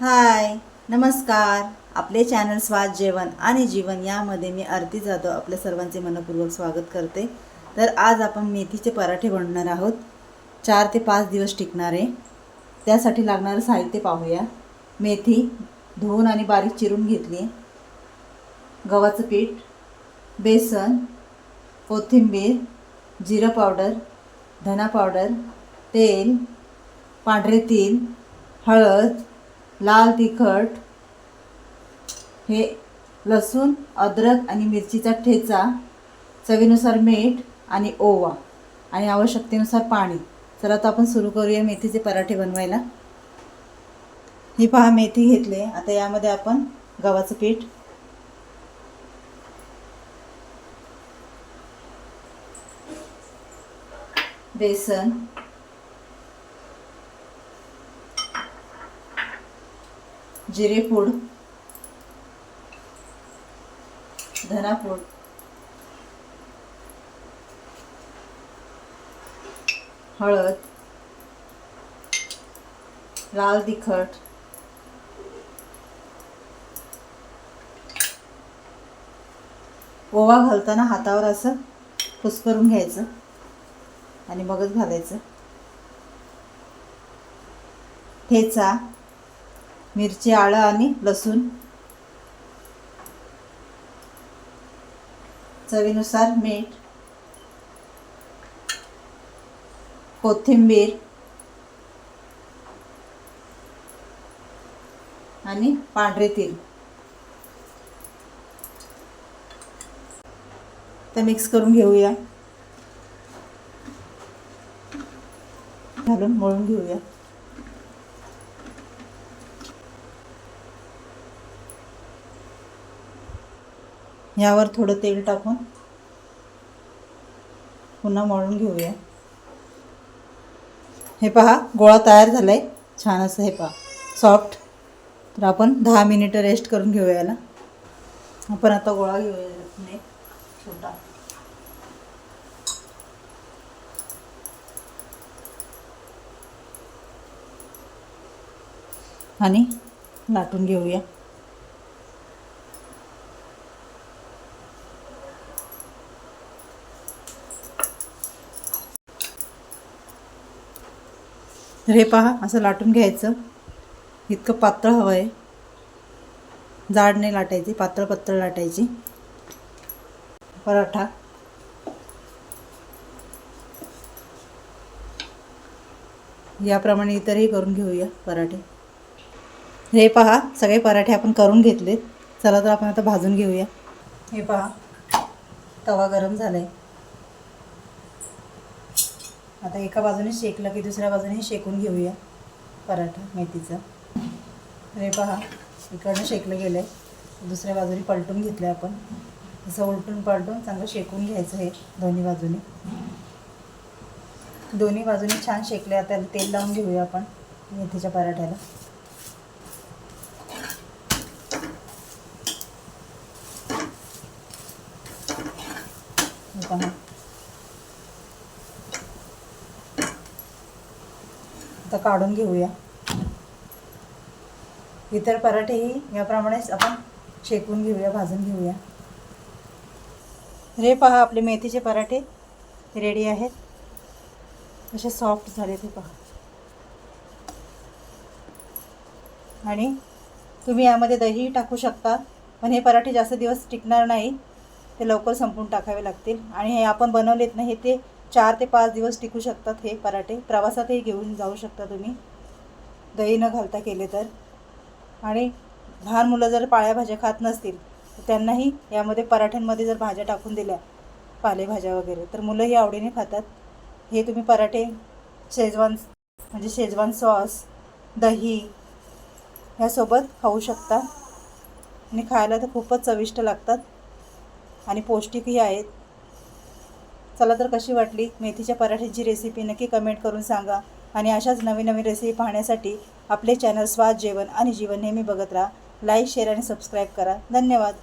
हाय नमस्कार. आपले चॅनल स्वाद जेवण आणि जीवन यामध्ये मी आरती जाधव आपल्या सर्वांचे मनपूर्वक स्वागत करते. तर आज आपण मेथीचे पराठे बनवणार आहोत. चार ते पाच दिवस टिकणारे. त्यासाठी लागणारं साहित्य पाहूया. मेथी धुवून आणि बारीक चिरून घेतली. गव्हाचं पीठ बेसन कोथिंबीर जिरं पावडर धना पावडर तेल पांढरे तीळ हळद लाल तिखट हे लसूण अद्रक आणि मिरचीचा ठेचा चवीनुसार मीठ आणि ओवा आणि आवश्यकतेनुसार पाणी. चला आता आपण सुरू करूया मेथीचे पराठे बनवायला. ही पहा मेथी घेतले. आता यामध्ये आपण गव्हाचं पीठ. बेसन. जिरेपूड धनापूड हळद. लाल तिखट. ओवा घालताना हातावर असं कुस्करून घ्यायचं आणि मगच घालायचं. ठेचा. मिरची आळं आणि लसूण. चवीनुसार मीठ. कोथिंबीर. आणि पांढरे तेल तर मिक्स करून घेऊया. घालून मळून घेऊया. यावर थोडं तेल टाकून पुन्हा मळून घेऊया. हे पहा गोळा तयार झाला आहे छान असं हे पहा. सॉफ्ट तर आपण दहा मिनिटं रेस्ट करून घेऊया याला. आपण आता गोळा घेऊया एक छोटा. आणि लाटून घेऊया. तर हे पहा असं लाटून घ्यायचं. इतकं पातळ हवं आहे जाड नाही लाटायची पातळ पातळ लाटायची. पराठा. याप्रमाणे इतरही करून घेऊया पराठे. हे पहा सगळे पराठे आपण करून घेतलेत. चला तर आपण आता भाजून घेऊया. हे पहा तवा गरम झाला आहे आता एका बाजूने शेकलं की दुसऱ्या बाजूने शेकून घेऊया पराठा मेथीचा. हे पहा इकडनं शेकलं गेलं आहे दुसऱ्या बाजूने पलटून घेतलं आहे आपण. असं उलटून पलटून चांगलं शेकून घ्यायचं हे दोन्ही बाजूने. दोन्ही बाजूने छान शेकले आता तेल लावून घेऊया आपण मेथीच्या पराठ्याला. पहा. आता काढून घेऊया. इतर पराठेही याप्रमाणेच आपण शेकून घेऊया भाजून घेऊया. रे पहा आपले मेथीचे पराठे रेडी आहेत. असे सॉफ्ट झाले ते पहा. आणि तुम्ही यामध्ये दही टाकू शकता पण हे पराठे जास्त दिवस टिकणार नाही. ते लवकर संपून टाकावे लागतील. आणि हे आपण बनवलेत नाही ते चार ते पाच दिवस टिकू शकतात हे पराठे. प्रवासातही घेऊन जाऊ शकता तुम्ही. दही न घालता केले तर. आणि लहान मुलं जर पाळ्या भाज्या खात नसतील तर त्यांनाही यामध्ये पराठ्यांमध्ये जर भाज्या टाकून दिल्या पालेभाज्या वगैरे तर मुलंही आवडीने खातात. हे तुम्ही पराठे शेजवान म्हणजे शेजवान सॉस दही ह्यासोबत खाऊ शकता. आणि खायला तर खूपच चविष्ट लागतात. आणि पौष्टिकही आहेत. चला तर कशी वाटली मेथीच्या पराठ्यांची रेसिपी नक्की कमेंट करून सांगा. आणि अशाच नवीन नवीन रेसिपी पाहण्यासाठी आपले चॅनल स्वाद जेवण आणि जीवन नेहमी बघत राहा. लाईक शेअर आणि सबस्क्राईब करा. धन्यवाद.